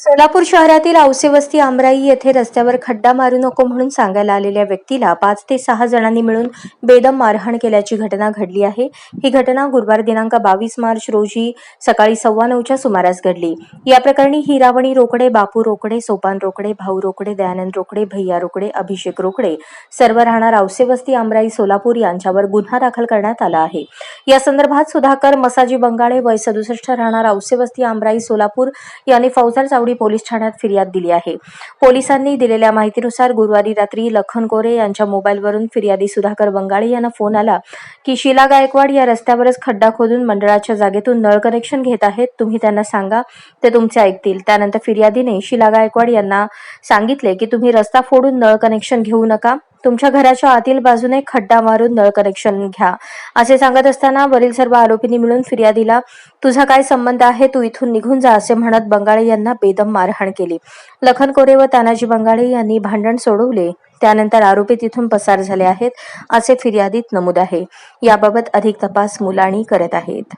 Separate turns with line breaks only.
सोलापूर शहरातील औसेवस्ती आमराई येथे रस्त्यावर खड्डा मारू नको म्हणून सांगायला आलेल्या व्यक्तीला पाच ते सहा जणांनी मिळून बेदम मारहाण केल्याची घटना घडली आहे. ही घटना गुरुवार दिनांक बावीस मार्च रोजी सकाळी सव्वा नऊच्या सुमारास घडली. या प्रकरणी हिरावणी रोकडे बापू रोकडे सोपान रोकडे भाऊ रोकडे दयानंद रोकडे भैया रोकडे अभिषेक रोकडे सर्व राहणार औसेवस्ती आमराई सोलापूर यांच्यावर गुन्हा दाखल करण्यात आला आहे. या संदर्भात सुधाकर मसाजी बंगाळे वय सदुसष्ट राहणार औसेवस्ती आमराई सोलापूर यांनी फौजदार चावडी पोलीस ठाण्यात फिर्याद दिली आहे. पोलिसांनी दिलेल्या माहितीनुसार गुरुवारी रात्री लखन कोरे यांच्या मोबाईलवरून फिर्यादी सुधाकर बंगाळे यांना फोन आला की शीला गायकवाड या रस्त्यावरच खड्डा खोदून मंडळाच्या जागेतून नळ कनेक्शन घेत आहेत. तुम्ही त्यांना सांगा ते तुमचे ऐकतील. त्यानंतर फिर्यादीने शिला गायकवाड यांना सांगितले की तुम्ही रस्ता फोडून नळ कनेक्शन घेऊ नका. तुमच्या घराच्या आतील बाजूने खड्डा मारून नळ कनेक्शन घ्या. असे सांगत असताना वरील सर्व आरोपींनी मिळून फिर्यादीला तुझा काय संबंध आहे? तू इथून निघून जा असे म्हणत बंगाळे यांना बेदम मारहाण केली. लखन कोरे व तानाजी बंगाळे यांनी भांडण सोडवले. त्यानंतर आरोपी तिथून पसार झाले आहेत असे फिर्यादीत नमूद आहे. याबाबत अधिक तपास मुलाणी करत आहेत.